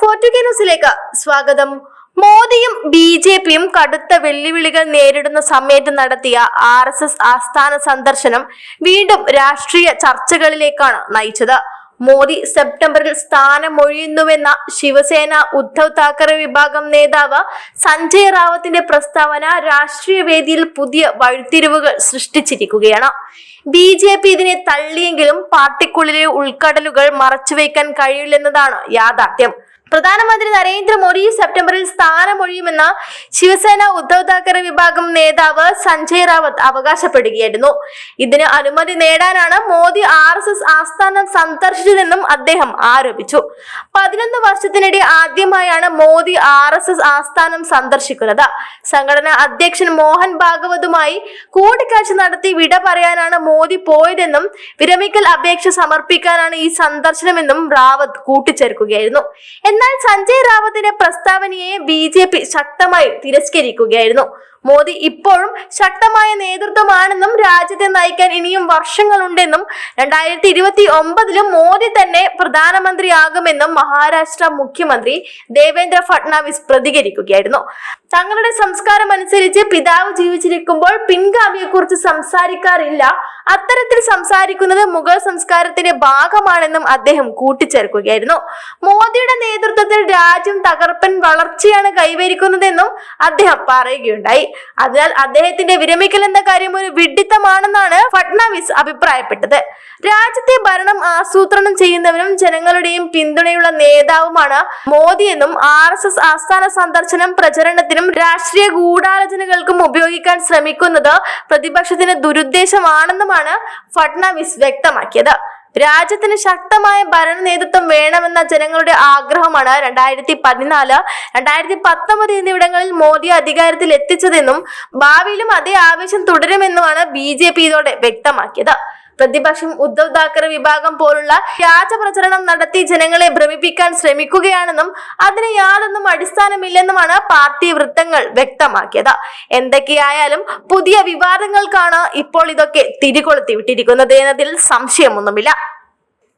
ഫോർട്ടുഗേ ന്യൂസിലേക്ക് സ്വാഗതം. മോദിയും ബി ജെ പിയും കടുത്ത വെല്ലുവിളികൾ നേരിടുന്ന സമയത്ത് നടത്തിയ ആർ എസ് എസ് ആസ്ഥാന സന്ദർശനം വീണ്ടും രാഷ്ട്രീയ ചർച്ചകളിലേക്കാണ് നയിച്ചത്. മോദി സെപ്റ്റംബറിൽ സ്ഥാനമൊഴിയുന്നുവെന്ന ശിവസേന ഉദ്ധവ് താക്കറെ വിഭാഗം നേതാവ് സഞ്ജയ് റാവത്തിന്റെ പ്രസ്താവന രാഷ്ട്രീയ വേദിയിൽ പുതിയ വഴിത്തിരിവുകൾ സൃഷ്ടിച്ചിരിക്കുകയാണ്. ബി ജെ പി ഇതിനെ തള്ളിയെങ്കിലും പാർട്ടിക്കുള്ളിലെ ഉൾക്കടലുകൾ മറച്ചുവെക്കാൻ കഴിയില്ലെന്നതാണ് യാഥാർത്ഥ്യം. പ്രധാനമന്ത്രി നരേന്ദ്രമോദി സെപ്റ്റംബറിൽ സ്ഥാനമൊഴിയുമെന്ന ശിവസേന ഉദ്ധവ് താക്കറെ വിഭാഗം നേതാവ് സഞ്ജയ് റാവത്ത് അവകാശപ്പെടുകയായിരുന്നു. ഇതിന് അനുമതി നേടാനാണ് മോദി ആർ എസ് എസ് ആസ്ഥാനം സന്ദർശിച്ചതെന്നും അദ്ദേഹം ആരോപിച്ചു. പതിനൊന്ന് വർഷത്തിനിടെ ആദ്യമായാണ് മോദി ആർ എസ് എസ് ആസ്ഥാനം സന്ദർശിക്കുന്നത്. സംഘടനാ അധ്യക്ഷൻ മോഹൻ ഭാഗവതുമായി കൂടിക്കാഴ്ച നടത്തി വിട പറയാനാണ് മോദി പോയതെന്നും വിരമിക്കൽ അപേക്ഷ സമർപ്പിക്കാനാണ് ഈ സന്ദർശനമെന്നും റാവത്ത് കൂട്ടിച്ചേർക്കുകയായിരുന്നു. എന്നാൽ സഞ്ജയ് റാവത്തിന്റെ പ്രസ്താവനയെ ബി ജെ പി ശക്തമായി തിരസ്കരിക്കുകയായിരുന്നു. മോദി ഇപ്പോഴും ശക്തമായ നേതൃത്വമാണെന്നും രാജ്യത്തെ നയിക്കാൻ ഇനിയും വർഷങ്ങളുണ്ടെന്നും രണ്ടായിരത്തി ഇരുപത്തി ഒമ്പതിലും മോദി തന്നെ പ്രധാനമന്ത്രിയാകുമെന്നും മഹാരാഷ്ട്ര മുഖ്യമന്ത്രി ദേവേന്ദ്ര ഫട്നാവിസ് പ്രതികരിക്കുകയായിരുന്നു. തങ്ങളുടെ സംസ്കാരം അനുസരിച്ച് പിതാവ് ജീവിച്ചിരിക്കുമ്പോൾ പിൻഗാമിയെക്കുറിച്ച് സംസാരിക്കാറില്ല. അത്തരത്തിൽ സംസാരിക്കുന്നത് മുഗൾ സംസ്കാരത്തിന്റെ ഭാഗമാണെന്നും അദ്ദേഹം കൂട്ടിച്ചേർക്കുകയായിരുന്നു. മോദിയുടെ നേതൃത്വത്തിൽ രാജ്യം തകർപ്പൻ വളർച്ചയാണ് കൈവരിക്കുന്നതെന്നും അദ്ദേഹം പറയുകയുണ്ടായി. അതിനാൽ അദ്ദേഹത്തിന്റെ വിരമിക്കൽ എന്ന കാര്യം ഒരു വിഡിത്തമാണെന്നാണ് ഫട്നാവിസ് അഭിപ്രായപ്പെട്ടത്. രാജ്യത്തെ ഭരണം ആസൂത്രണം ചെയ്യുന്നവരും ജനങ്ങളുടെയും പിന്തുണയുള്ള നേതാവുമാണ് മോദിയെന്നും ആർ എസ് എസ് ആസ്ഥാന സന്ദർശനം പ്രചരണത്തിനും രാഷ്ട്രീയ ഗൂഢാലോചനകൾക്കും ഉപയോഗിക്കാൻ ശ്രമിക്കുന്നത് പ്രതിപക്ഷത്തിന് ദുരുദ്ദേശമാണെന്നുമാണ് ഫട്നാവിസ് വ്യക്തമാക്കിയത്. രാജ്യത്തിന് ശക്തമായ ഭരണ നേതൃത്വം വേണമെന്ന ജനങ്ങളുടെ ആഗ്രഹമാണ് രണ്ടായിരത്തി പതിനാല് രണ്ടായിരത്തി പത്തൊമ്പത് എന്നിവിടങ്ങളിൽ മോദി അധികാരത്തിൽ എത്തിച്ചതെന്നും ഭാവിയിലും അതേ ആവേശം തുടരുമെന്നുമാണ് ബി ജെ പി ഇതോടെ വ്യക്തമാക്കിയത്. പ്രതിപക്ഷം ഉദ്ധവ് താക്കറെ വിഭാഗം പോലുള്ള വ്യാജ പ്രചരണം നടത്തി ജനങ്ങളെ ഭ്രമിപ്പിക്കാൻ ശ്രമിക്കുകയാണെന്നും അതിന് യാതൊന്നും അടിസ്ഥാനമില്ലെന്നുമാണ് പാർട്ടി വൃത്തങ്ങൾ വ്യക്തമാക്കിയത്. എന്തൊക്കെയായാലും പുതിയ വിവാദങ്ങൾക്കാണ് ഇപ്പോൾ ഇതൊക്കെ തിരികൊളുത്തി വിട്ടിരിക്കുന്നത് എന്നതിൽ സംശയമൊന്നുമില്ല.